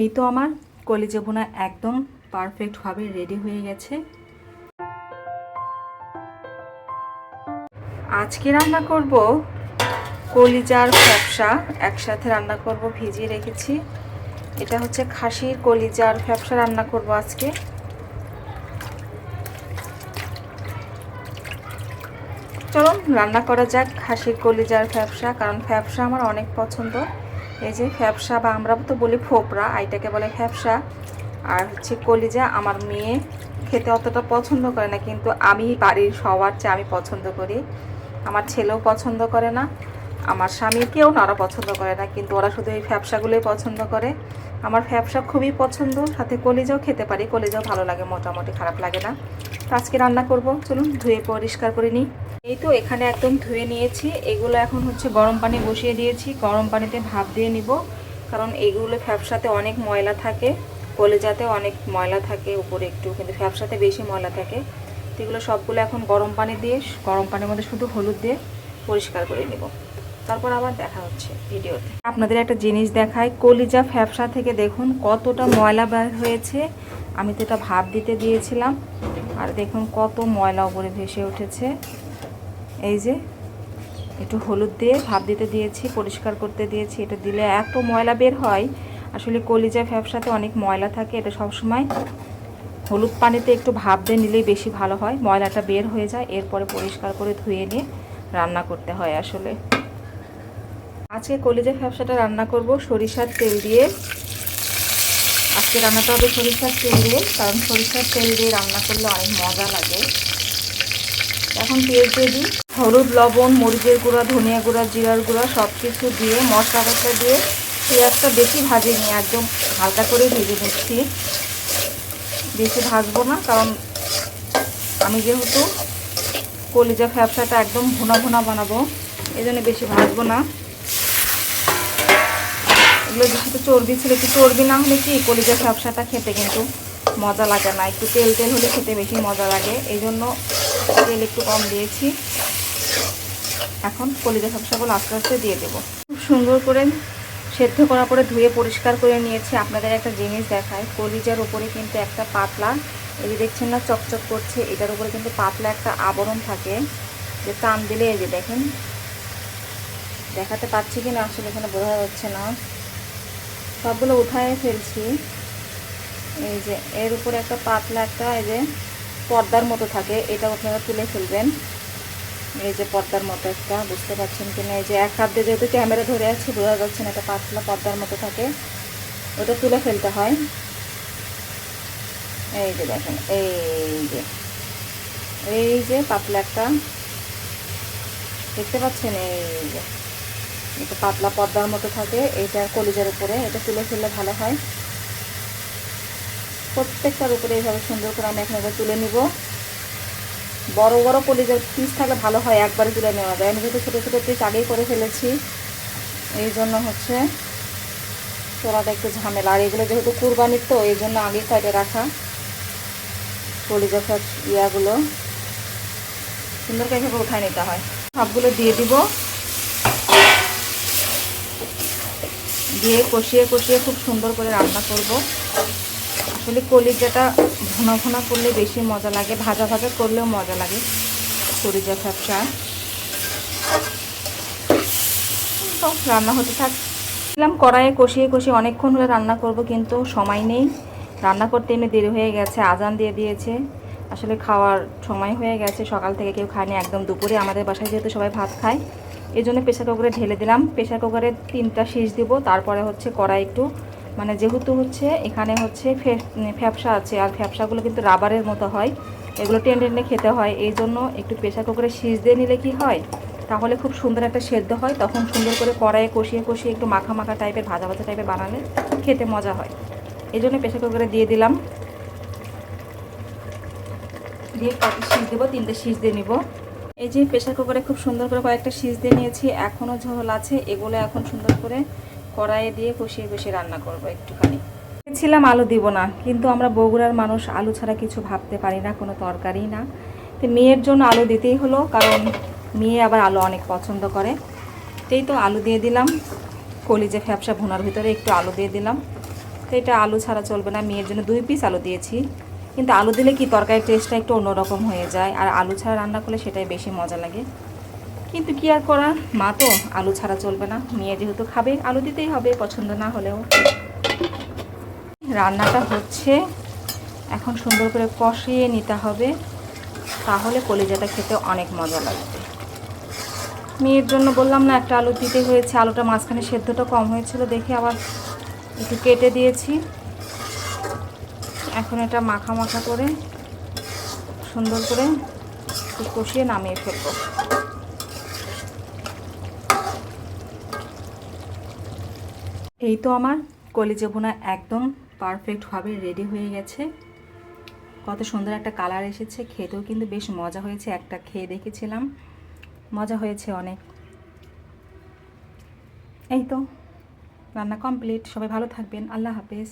এই তো আমার কলিজা ভুনা একদম পারফেক্টভাবে রেডি হয়ে গেছে। আজকে রান্না করব কলিজার ফ্যাপসা, একসাথে রান্না করব ভিজিয়ে রেখেছি। এটা হচ্ছে খাসির কলিজার ফ্যাপসা রান্না করব আজকে। চলুন রান্না করা যাক খাসির কলিজার ফ্যাপসা, কারণ ফ্যাপসা আমার অনেক পছন্দ। এই যে ফ্যাপসা বা আমরা তো বলি ফোপরা এটাকে বলে ফ্যাপসা। আর হচ্ছে কলিজা আমার মেয়ে খেতে অতটা পছন্দ করে না, কিন্তু আমি বাড়ির সবার চেয়ে আমি পছন্দ করি। আমার ছেলেও পছন্দ করে না, আমার স্বামী কেউ না, ওরা পছন্দ করে না, কিন্তু ওরা শুধু এই ফ্যাপসাগুলোই পছন্দ করে। আমার ফ্যাপসা খুবই পছন্দ, সাথে কলিজাও খেতে পারি, কলিজাও ভালো লাগে, মোটামুটি খারাপ লাগে না। তো আজকে রান্না করব, চলুন ধুয়ে পরিষ্কার করে নিই। এই তো এখানে একদম ধুয়ে নিয়েছি। এগুলো এখন হচ্ছে গরম পানি বসিয়ে দিয়েছি। গরম পানিতে ভাপ দিয়ে নিব। কারণ এগুলো ফ্যাপসাতে অনেক ময়লা থাকে। কলেজাতে অনেক ময়লা থাকে, উপরে একটু কিন্তু ফ্যাপসাতে বেশি ময়লা থাকে। তো এগুলো সবগুলো এখন গরম পানি দিয়ে, গরম পানির মধ্যে শুধু হলুদ দিয়ে পরিষ্কার করে নেব। তারপর আবার দেখা হচ্ছে ভিডিওতে। আপনাদের একটা জিনিস দেখায় কলিজা ফ্যাপসা থেকে দেখুন কতটা ময়লা বের হয়েছে। আমি তো এটা ভাপ দিতে দিয়েছিলাম। আর দেখুন কত ময়লা উপরে ভেসে উঠেছে। এই যে, একটু হলুদ দিয়ে ভাপ দিতে দিয়েছি, পরিষ্কার করতে দিয়েছি। এটা দিলে এত ময়লা বের হয়। আসলে কলিজা ফ্যাপসাতে অনেক ময়লা থাকে। এটা সবসময় হলুদ পানিতে একটু ভাপ দিয়ে নিলেই বেশি ভালো হয়। ময়লাটা বের হয়ে যায়, এরপরে পরিষ্কার করে ধুয়ে নিয়ে রান্না করতে হয় আসলে। আজকে কলিজা ফ্যাপসাটা রান্না করব সরিষার তেল দিয়ে। আজকে রান্নাটা হবে সরিষার তেল দিয়ে, কারণ সরিষার তেল দিয়ে রান্না করলে অনেক মজা লাগে। এখন পেঁয়াজ দিয়ে দিই। হলুদ, লবণ, মরিচের গুঁড়া, ধনিয়া গুঁড়া, জিরার গুঁড়া সব কিছু দিয়ে, মশলা টশলা দিয়ে পেঁয়াজটা বেশি ভাজে নিয়ে একদম হালকা করে ভেজে নিচ্ছি। বেশি ভাজবো না, কারণ আমি যেহেতু কলিজা ফ্যাপসাটা একদম ভুনা ভুনা বানাবো এই জন্য বেশি ভাজবো না। এগুলো বেশি তো চর্বি ছিল, একটু চর্বি না হলে কি কলিজা ফ্যাপসাটা খেতে কিন্তু মজা লাগে না। একটু তেল তেল হলে খেতে বেশি মজা লাগে। এই জন্য তেল একটু কম দিয়েছি। এখন কলিজা ফ্যাপসাগুলো আস্তে আস্তে দিয়ে দেবো। খুব সুন্দর করে সেদ্ধ করার পরে ধুয়ে পরিষ্কার করে নিয়েছি। আপনাদের একটা জিনিস দেখায় কলিজার উপরে কিন্তু একটা পাতলা, এই যে দেখছেন না, চকচক করছে, এটার উপরে কিন্তু পাতলা একটা আবরণ থাকে। যে টান দিলে এই যে দেখেন, দেখাতে পাচ্ছি কি না আসলে এখানে বোঝা যাচ্ছে না। সবগুলো উঠায় ফেলছি। এই যে এর উপরে একটা পাতলা একটা, এই যে পর্দার মতো থাকে এটা আপনারা তুলে ফেলবেন। এই যে পর্দার মতো একটা, বুঝতে পারছেন কিনা? এই যে এক হাত দিয়ে যেহেতু ক্যামেরা ধরে আছে, বোঝা যাচ্ছে না, একটা পাতলা পর্দার মতো থাকে। ওটা তুলে ফেলতে হয়। এই যে দেখেন, এই যে এই যে পাতলা একটা। দেখতে পাচ্ছেন? এই যে, এটা পাতলা পর্দার মতো থাকে, এটা কলিজার উপরে, এটা তুলে ফেললে ভালো হয়। প্রত্যেকটার উপরে এইভাবে সুন্দর করে আমি এখন তুলে নিব। বড় বড় কলিজার পিস থাকলে ভালো হয়, একবারে তুলে নেওয়া যায়। আমি যেহেতু ছোটো ছোটো পিস আগেই করে ফেলেছি, এই জন্য হচ্ছে তোলাটা একটু ঝামেলা। আর এগুলো যেহেতু কুরবানির, তো এই জন্য আগে সাইডে রাখা কলিজা সব ইয়াগুলো। সুন্দর করে এভাবে উঠায় নিতে হয়। সবগুলো দিয়ে দিব। দিয়ে কষিয়ে কষিয়ে খুব সুন্দর করে রান্না করব। আসলে কলিজাটা ভুনা ভুনা করলে বেশি মজা লাগে, ভাজা ভাজা করলেও মজা লাগে কলিজা ফ্যাপসা তো রান্না হতে থাক। দিলাম কড়াইয়ে কষিয়ে কষিয়ে অনেকক্ষণ হলে রান্না করব, কিন্তু সময় নেই। রান্না করতে এমনি দেরি হয়ে গেছে, আজান দিয়ে দিয়েছে। আসলে খাওয়ার সময় হয়ে গেছে, সকাল থেকে কেউ খায়নি, একদম দুপুরে। আমাদের বাসায় যেহেতু সবাই ভাত খায় এই জন্য প্রেশার কুকারে ঢেলে দিলাম। প্রেশার কুকারে তিনটা শীষ দিব, তারপরে হচ্ছে কড়াই একটু মানে যেহেতু হচ্ছে এখানে হচ্ছে ফ্যাপসা আছে, আর ফ্যাপসাগুলো কিন্তু রাবারের মতো হয়, এগুলো টেনে টেনে খেতে হয় এই জন্য একটু প্রেশার কুকারে সিজ দিয়ে নিলে কি হয়? তাহলে খুব সুন্দর একটা সেদ্ধ হয়, তখন সুন্দর করে কড়াইয়ে কষিয়ে কষিয়ে একটু মাখা মাখা টাইপের, ভাজা ভাজা টাইপের বানালে খেতে মজা হয়। এই জন্য প্রেশার কুকারে দিয়ে দিলাম। দিয়ে শীষ দেবো, তিনটে সিজ দিয়ে নিব। এই যে প্রেশার কুকারে খুব সুন্দর করে কয়েকটা সিজ দিয়ে নিয়েছি এখনও ঝোল আছে, এগুলো এখন সুন্দর করে কড়াইয়ে দিয়ে কষিয়ে কষিয়ে রান্না করব একটুখানি। ছিলাম আলু দিব না, কিন্তু আমরা বগুড়ার মানুষ আলু ছাড়া কিছু ভাবতে পারি না, কোনো তরকারি না। তো মেয়ের জন্য আলু দিতেই হলো, কারণ মেয়ে আবার আলু অনেক পছন্দ করে। এই তো আলু দিয়ে দিলাম, কলিজে ফ্যাপসা ভুনার ভিতরে একটু আলু দিয়ে দিলাম। তো এটা আলু ছাড়া চলবে না, মেয়ের জন্য দুই পিস আলু দিয়েছি। কিন্তু আলু দিলে কি, তরকারির টেস্টটা একটু অন্যরকম হয়ে যায়, আর আলু ছাড়া রান্না করলে সেটাই বেশি মজা লাগে। কিন্তু কি আর করার? মা তো আলু ছাড়া চলবে না। মেয়ে যেহেতু খাবে, আলু দিতেই হবে, পছন্দ না হলেও। রান্নাটা হচ্ছে। এখন সুন্দর করে কষিয়ে নিতে হবে, তাহলে কলিজাটা খেতে অনেক মজা লাগবে। মেয়ের জন্য বললাম না, একটা আলু দিতে হয়েছে। আলুটা মাঝখানে সেদ্ধটা কম হয়েছিল দেখে আবার একটু কেটে দিয়েছি। এখন এটা মাখা মাখা করে সুন্দর করে কষিয়ে নামিয়ে ফেলব। এই তো আমার কলিজা বোনা একদম পারফেক্টভাবে রেডি হয়ে গেছে। কত সুন্দর একটা কালার এসেছে, খেতেও কিন্তু বেশ মজা হয়েছে, একটা খেয়ে দেখেছিলাম। মজা হয়েছে অনেক। এই তো, রান্না কমপ্লিট সবাই ভালো থাকবেন, আল্লাহ হাফেজ।